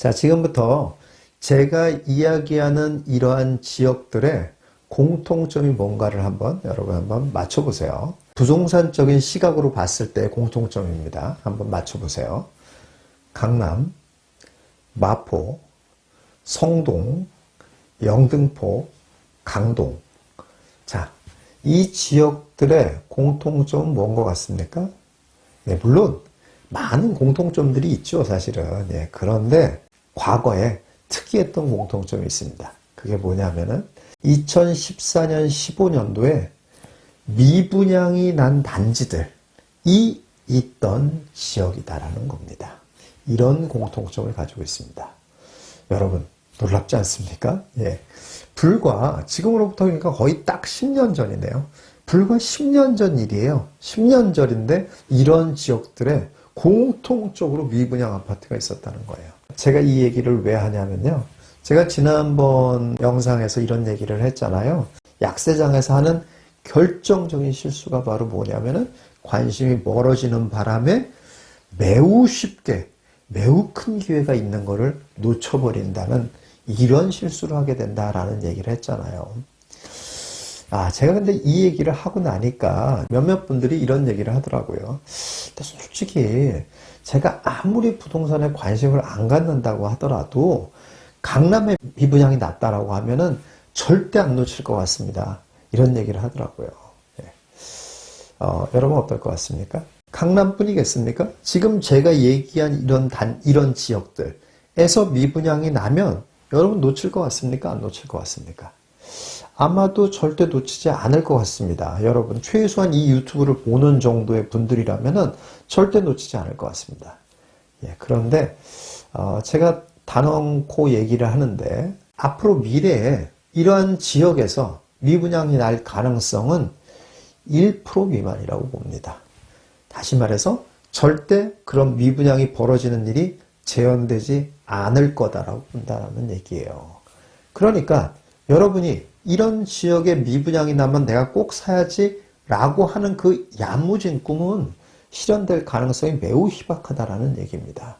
자, 지금부터 제가 이야기하는 이러한 지역들의 공통점이 뭔가를 한번 여러분 한번 맞춰보세요. 부동산적인 시각으로 봤을 때 공통점입니다. 한번 맞춰보세요. 강남, 마포, 성동, 영등포, 강동. 자, 이 지역들의 공통점은 뭔 것 같습니까? 네, 물론 많은 공통점들이 있죠, 사실은. 예, 그런데 과거에 특이했던 공통점이 있습니다. 그게 뭐냐면은 2014년, 15년도에 미분양이 난 단지들이 있던 지역이다라는 겁니다. 이런 공통점을 가지고 있습니다. 여러분, 놀랍지 않습니까? 예. 불과, 지금으로부터 그러니까 거의 딱 10년 전이네요. 불과 10년 전 일이에요. 10년 전인데 이런 지역들에 공통적으로 미분양 아파트가 있었다는 거예요. 제가 이 얘기를 왜 하냐면요. 제가 지난번 영상에서 이런 얘기를 했잖아요. 약세장에서 하는 결정적인 실수가 바로 뭐냐면은 관심이 멀어지는 바람에 매우 쉽게 매우 큰 기회가 있는 거를 놓쳐버린다는 이런 실수를 하게 된다라는 얘기를 했잖아요. 아, 제가 근데 이 얘기를 하고 나니까 몇몇 분들이 이런 얘기를 하더라고요. 근데 솔직히 제가 아무리 부동산에 관심을 안 갖는다고 하더라도 강남의 미분양이 낮다라고 하면은 절대 안 놓칠 것 같습니다. 이런 얘기를 하더라고요. 예. 어, 여러분 어떨 것 같습니까? 강남뿐이겠습니까? 지금 제가 얘기한 이런 단, 이런 지역들에서 미분양이 나면 여러분 놓칠 것 같습니까? 안 놓칠 것 같습니까? 아마도 절대 놓치지 않을 것 같습니다. 여러분, 최소한 이 유튜브를 보는 정도의 분들이라면은 절대 놓치지 않을 것 같습니다. 예, 그런데, 어, 제가 단언코 얘기를 하는데, 앞으로 미래에 이러한 지역에서 미분양이 날 가능성은 1% 미만이라고 봅니다. 다시 말해서 절대 그런 미분양이 벌어지는 일이 재현되지 않을 거다라고 본다는 얘기예요. 그러니까 여러분이 이런 지역에 미분양이 나면 내가 꼭 사야지 라고 하는 그 야무진 꿈은 실현될 가능성이 매우 희박하다라는 얘기입니다.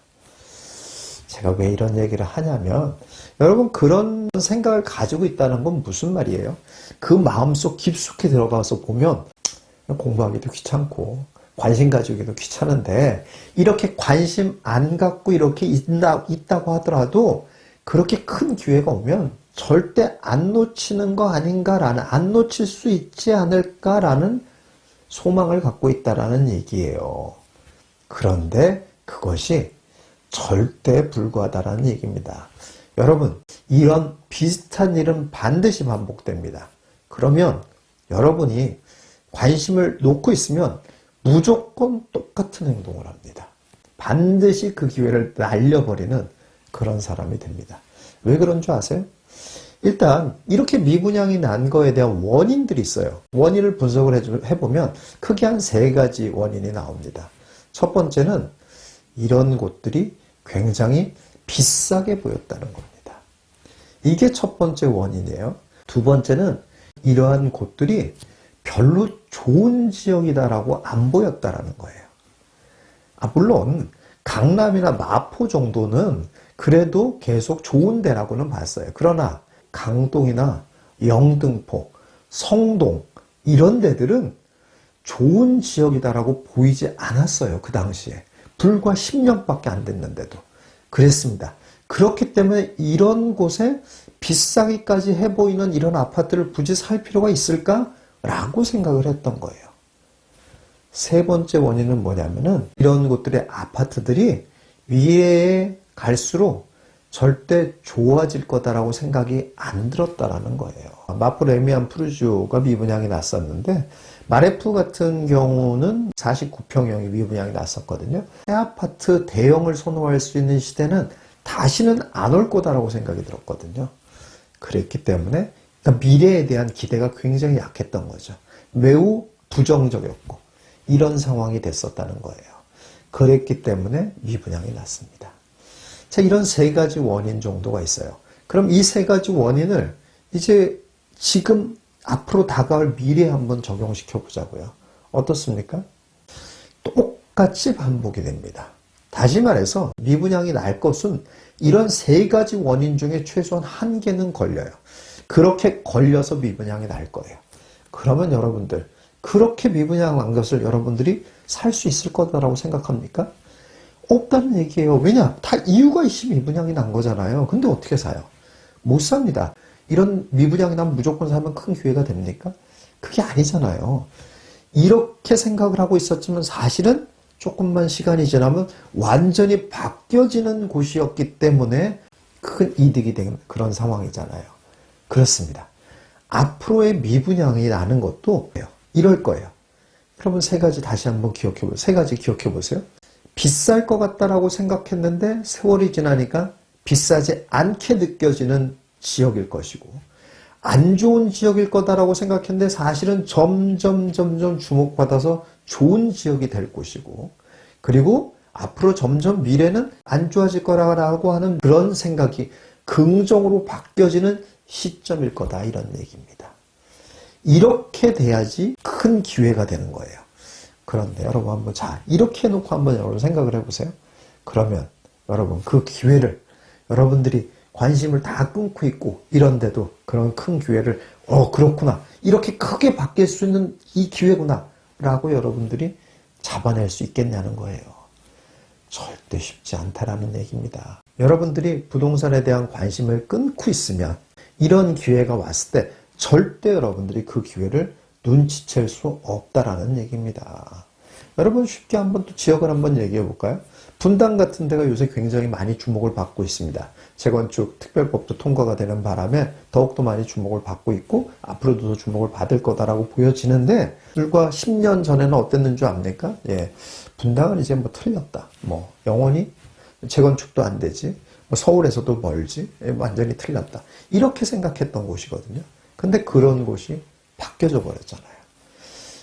제가 왜 이런 얘기를 하냐면 여러분 그런 생각을 가지고 있다는 건 무슨 말이에요? 그 마음속 깊숙이 들어가서 보면 공부하기도 귀찮고 관심 가지기도 귀찮은데 이렇게 관심 안 갖고 이렇게 있다, 있다고 하더라도 그렇게 큰 기회가 오면 절대 안 놓치는 거 아닌가라는 안 놓칠 수 있지 않을까라는 소망을 갖고 있다라는 얘기예요. 그런데 그것이 절대 불구하다라는 얘기입니다. 여러분, 이런 비슷한 일은 반드시 반복됩니다. 그러면 여러분이 관심을 놓고 있으면 무조건 똑같은 행동을 합니다. 반드시 그 기회를 날려버리는 그런 사람이 됩니다. 왜 그런 줄 아세요? 일단 이렇게 미분양이 난 거에 대한 원인들이 있어요. 원인을 분석을 해보면 크게 한 세 가지 원인이 나옵니다. 첫 번째는 이런 곳들이 굉장히 비싸게 보였다는 겁니다. 이게 첫 번째 원인이에요. 두 번째는 이러한 곳들이 별로 좋은 지역이다라고 안 보였다라는 거예요. 아, 물론 강남이나 마포 정도는 그래도 계속 좋은 데라고는 봤어요. 그러나 강동이나 영등포, 성동 이런 데들은 좋은 지역이다라고 보이지 않았어요. 그 당시에. 불과 10년밖에 안 됐는데도. 그랬습니다. 그렇기 때문에 이런 곳에 비싸기까지 해 보이는 이런 아파트를 굳이 살 필요가 있을까? 라고 생각을 했던 거예요. 세 번째 원인은 뭐냐면은 이런 곳들의 아파트들이 미래에 갈수록 절대 좋아질 거다라고 생각이 안 들었다라는 거예요. 마포 레미안 푸르주가 미분양이 났었는데 마레프 같은 경우는 49평형이 미분양이 났었거든요. 새 아파트 대형을 선호할 수 있는 시대는 다시는 안 올 거다라고 생각이 들었거든요. 그랬기 때문에 그러니까 미래에 대한 기대가 굉장히 약했던 거죠. 매우 부정적이었고 이런 상황이 됐었다는 거예요. 그랬기 때문에 미분양이 났습니다. 자, 이런 세 가지 원인 정도가 있어요. 그럼 이 세 가지 원인을 이제 지금 앞으로 다가올 미래에 한번 적용시켜 보자고요. 어떻습니까? 똑같이 반복이 됩니다. 다시 말해서 미분양이 날 것은 이런 세 가지 원인 중에 최소한 한 개는 걸려요. 그렇게 걸려서 미분양이 날 거예요. 그러면 여러분들 그렇게 미분양 난 것을 여러분들이 살 수 있을 거다라고 생각합니까? 없다는 얘기예요. 왜냐? 다 이유가 있이 미분양이 난 거잖아요. 근데 어떻게 사요? 못 삽니다. 이런 미분양이 나면 무조건 사면 큰 기회가 됩니까? 그게 아니잖아요. 이렇게 생각을 하고 있었지만 사실은 조금만 시간이 지나면 완전히 바뀌어지는 곳이었기 때문에 큰 이득이 되는 그런 상황이잖아요. 그렇습니다. 앞으로의 미분양이 나는 것도 이럴 거예요. 여러분 세 가지 다시 한번 기억해 보세요. 세 가지 기억해 보세요. 비쌀 것 같다라고 생각했는데 세월이 지나니까 비싸지 않게 느껴지는 지역일 것이고 안 좋은 지역일 거다라고 생각했는데 사실은 점점 점점 주목받아서 좋은 지역이 될 것이고 그리고 앞으로 점점 미래는 안 좋아질 거라고 하는 그런 생각이 긍정으로 바뀌어지는 시점일 거다 이런 얘기입니다. 이렇게 돼야지 큰 기회가 되는 거예요. 그런데 여러분 한번 자 이렇게 해놓고 한번 여러분 생각을 해보세요. 그러면 여러분 그 기회를 여러분들이 관심을 다 끊고 있고 이런데도 그런 큰 기회를 어 그렇구나 이렇게 크게 바뀔 수 있는 이 기회구나 라고 여러분들이 잡아낼 수 있겠냐는 거예요. 절대 쉽지 않다라는 얘기입니다. 여러분들이 부동산에 대한 관심을 끊고 있으면 이런 기회가 왔을 때 절대 여러분들이 그 기회를 눈치챌 수 없다라는 얘기입니다. 여러분 쉽게 한번 또 지역을 한번 얘기해 볼까요? 분당 같은 데가 요새 굉장히 많이 주목을 받고 있습니다. 재건축 특별법도 통과가 되는 바람에 더욱더 많이 주목을 받고 있고 앞으로도 더 주목을 받을 거다라고 보여지는데 불과 10년 전에는 어땠는 줄 압니까? 예. 분당은 이제 뭐 틀렸다. 뭐 영원히 재건축도 안 되지. 뭐 서울에서도 멀지. 예, 완전히 틀렸다. 이렇게 생각했던 곳이거든요. 근데 그런 곳이 바뀌어져 버렸잖아요.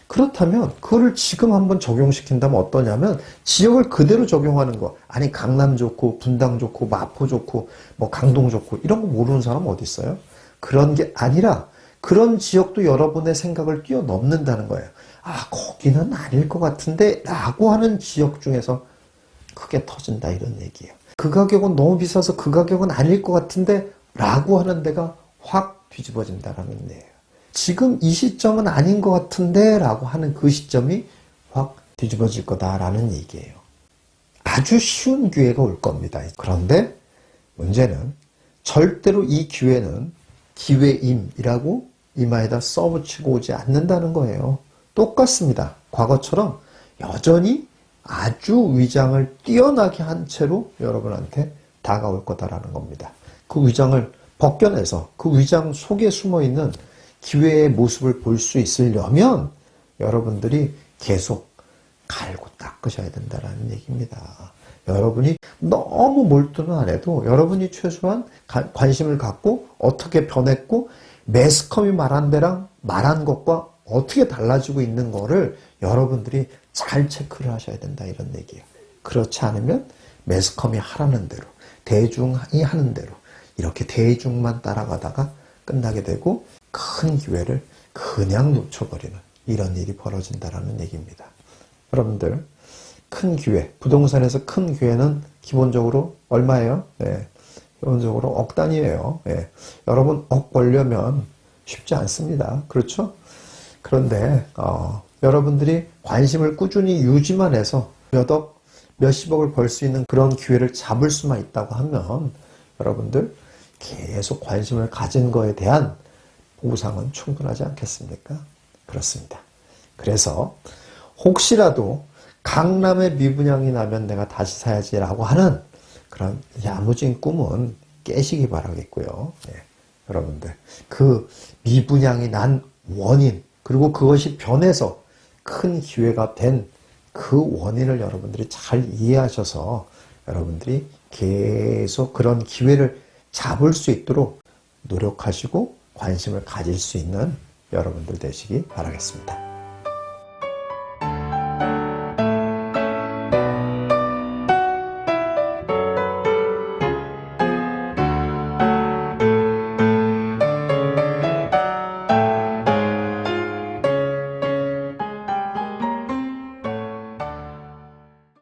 그렇다면 그거를 지금 한번 적용시킨다면 어떠냐면 지역을 그대로 적용하는 거. 아니 강남 좋고 분당 좋고 마포 좋고 뭐 강동 좋고 이런 거 모르는 사람 어디 있어요? 그런 게 아니라 그런 지역도 여러분의 생각을 뛰어넘는다는 거예요. 아 거기는 아닐 것 같은데 라고 하는 지역 중에서 크게 터진다 이런 얘기예요. 그 가격은 너무 비싸서 그 가격은 아닐 것 같은데 라고 하는 데가 확 뒤집어진다라는 얘기예요. 지금 이 시점은 아닌 것 같은데 라고 하는 그 시점이 확 뒤집어질 거다라는 얘기예요. 아주 쉬운 기회가 올 겁니다. 그런데 문제는 절대로 이 기회는 기회임이라고 이마에다 써붙이고 오지 않는다는 거예요. 똑같습니다. 과거처럼 여전히 아주 위장을 뛰어나게 한 채로 여러분한테 다가올 거다라는 겁니다. 그 위장을 벗겨내서 그 위장 속에 숨어 있는 기회의 모습을 볼 수 있으려면 여러분들이 계속 갈고 닦으셔야 된다는 얘기입니다. 여러분이 너무 몰두는 안 해도 여러분이 최소한 관심을 갖고 어떻게 변했고 매스컴이 말한 데랑 말한 것과 어떻게 달라지고 있는 거를 여러분들이 잘 체크를 하셔야 된다 이런 얘기예요. 그렇지 않으면 매스컴이 하라는 대로 대중이 하는 대로 이렇게 대중만 따라가다가 끝나게 되고 큰 기회를 그냥 놓쳐버리는 이런 일이 벌어진다라는 얘기입니다. 여러분들 큰 기회, 부동산에서 큰 기회는 기본적으로 얼마예요? 네, 기본적으로 억 단위예요. 네, 여러분 억 벌려면 쉽지 않습니다. 그렇죠? 그런데 어, 여러분들이 관심을 꾸준히 유지만 해서 몇 억, 몇십억을 벌 수 있는 그런 기회를 잡을 수만 있다고 하면 여러분들 계속 관심을 가진 거에 대한 보상은 충분하지 않겠습니까? 그렇습니다. 그래서 혹시라도 강남에 미분양이 나면 내가 다시 사야지라고 하는 그런 야무진 꿈은 깨시기 바라겠고요. 네, 여러분들 그 미분양이 난 원인 그리고 그것이 변해서 큰 기회가 된 그 원인을 여러분들이 잘 이해하셔서 여러분들이 계속 그런 기회를 잡을 수 있도록 노력하시고 관심을 가질 수 있는 여러분들 되시기 바라겠습니다.